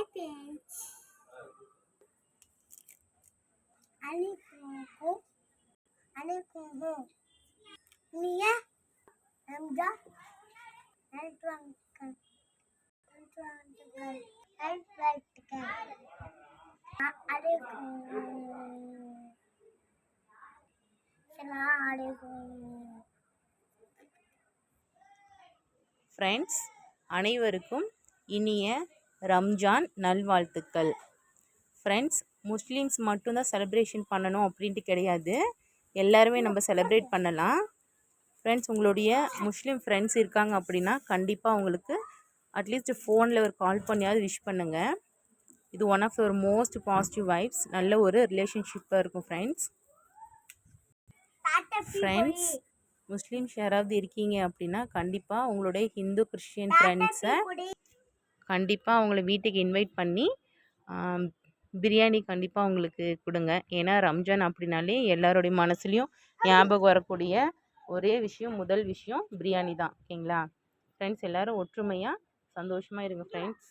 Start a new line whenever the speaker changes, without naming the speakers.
Hi friends. Alaikum. Alaikum. Nia. Hamza. Alaikum.
Friends அனைவருக்கும் இனிய ரம்ஜான் நல்வாழ்த்துக்கள். ஃப்ரெண்ட்ஸ் முஸ்லீம்ஸ் மட்டும்தான் செலிப்ரேஷன் பண்ணணும் அப்படின்ட்டு கிடையாது. எல்லாருமே நம்ம செலிப்ரேட் பண்ணலாம். ஃப்ரெண்ட்ஸ் உங்களுடைய முஸ்லீம் ஃப்ரெண்ட்ஸ் இருக்காங்க அப்படின்னா கண்டிப்பாக அவங்களுக்கு அட்லீஸ்ட் ஃபோனில் ஒரு கால் பண்ணியாவது விஷ் பண்ணுங்கள் இது ஒன் ஆஃப் ஒரு மோஸ்ட் பாசிட்டிவ் வைப்ஸ் நல்ல ஒரு ரிலேஷன்ஷிப்பாக இருக்கும் ஃப்ரெண்ட்ஸ் ஃப்ரெண்ட்ஸ் முஸ்லீம்ஸ் யாராவது இருக்கீங்க அப்படின்னா கண்டிப்பாக உங்களுடைய ஹிந்து கிறிஸ்டியன் ஃப்ரெண்ட்ஸை கண்டிப்பாக அவங்கள வீட்டுக்கு இன்வைட் பண்ணி பிரியாணி கண்டிப்பாக அவங்களுக்கு கொடுங்க. ஏன்னா ரம்ஜான் அப்படின்னாலே எல்லாருடைய மனசுலையும் ஞாபகம் வரக்கூடிய ஒரே விஷயம் முதல் விஷயம் பிரியாணி தான். ஓகேங்களா? ஃப்ரெண்ட்ஸ் எல்லோரும் ஒற்றுமையாக சந்தோஷமாக இருங்க ஃப்ரெண்ட்ஸ்